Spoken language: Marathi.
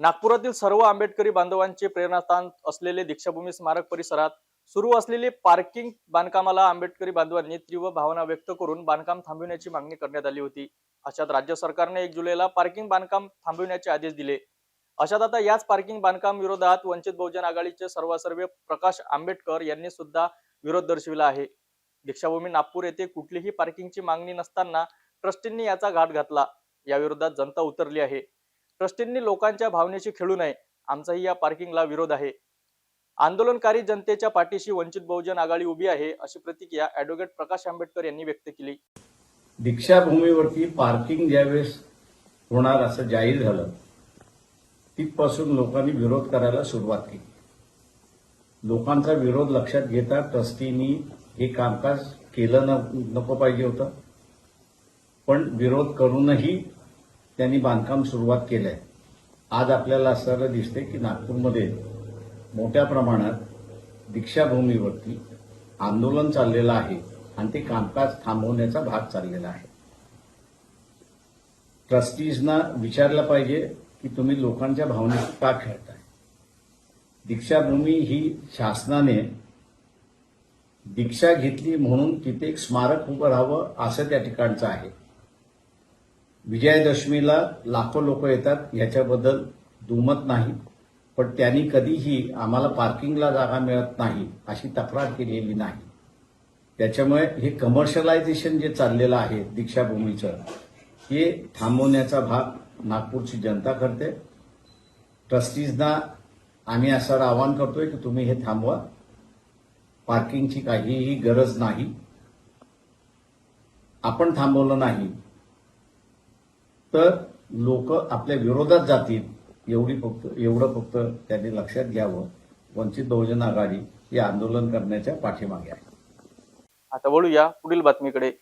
नागपुरातील सर्व आंबेडकरी बांधवांचे प्रेरणास्थान असलेले दीक्षाभूमी स्मारक परिसरात सुरू असलेले पार्किंग बांधकामाला आंबेडकरी बांधवांनी तीव्र भावना व्यक्त करून बांधकाम थांबविण्याची मागणी करण्यात आली होती. अशात राज्य सरकारने एक जुलैला पार्किंग बांधकाम थांबविण्याचे आदेश दिले. अशात आता याच पार्किंग बांधकाम विरोधात वंचित बहुजन आघाडीचे सर्वासर्वे प्रकाश आंबेडकर यांनी सुद्धा विरोध दर्शविला आहे. दीक्षाभूमी नागपूर येथे कुठलीही पार्किंगची मागणी नसताना ट्रस्टींनी याचा घाट घातला. या विरोधात जनता उतरली आहे. ट्रस्टींनी लोकांच्या भावनेशी खेळू नये. आमचाही या पार्किंगला विरोध आहे. आंदोलनकारी जनतेच्या पाठीशी वंचित बहुजन आघाडी उभी आहे अशी प्रतिक्रिया ऍडव्होकेट प्रकाश आंबेडकर यांनी व्यक्त केली. दीक्षाभूमीवरती पार्किंग ज्यावेळेस होणार असं जाहीर झालं तिथपासून लोकांनी विरोध करायला सुरुवात केली. लोकांचा विरोध लक्षात घेता ट्रस्टीनी हे कामकाज केलं न- नको पाहिजे होतं. पण विरोध करूनही त्यांनी बांधकाम सुरुवात केलंय. आज आपल्याला असं दिसतंय की नागपूरमध्ये मोठ्या प्रमाणात दीक्षाभूमीवरती आंदोलन चाललेलं आहे आणि ते कामकाज थांबवण्याचा भाग चाललेला आहे. ट्रस्टीजना विचारलं पाहिजे की तुम्ही लोकांच्या भावनेशी का खेळताय? दीक्षाभूमी ही शासनाने दीक्षा घेतली म्हणून तिथे एक स्मारक उभं राहावं असं त्या ठिकाणचं आहे. विजयादशमीला लाखो लोक येतात याच्याबद्दल दुमत नाही. पण त्यांनी कधीही आम्हाला पार्किंगला जागा मिळत नाही अशी तक्रार केलेली नाही. त्याच्यामुळे हे कमर्शियलायझेशन जे चाललेलं आहे दीक्षाभूमीचं हे थांबवण्याचा भाग नागपूरची जनता करते. ट्रस्टीजना आम्ही असं आवाहन करतोय की तुम्ही हे थांबवा. पार्किंगची काहीही गरज नाही. आपण थांबवलं नाही. तर लोक आपल्या विरोधात जातील एवढी फक्त एवढं फक्त त्यांनी लक्षात घ्यावं. वंचित बहुजन आघाडी हे आंदोलन करण्याच्या पाठीमागे आहे. आता वळूया पुढील बातमीकडे.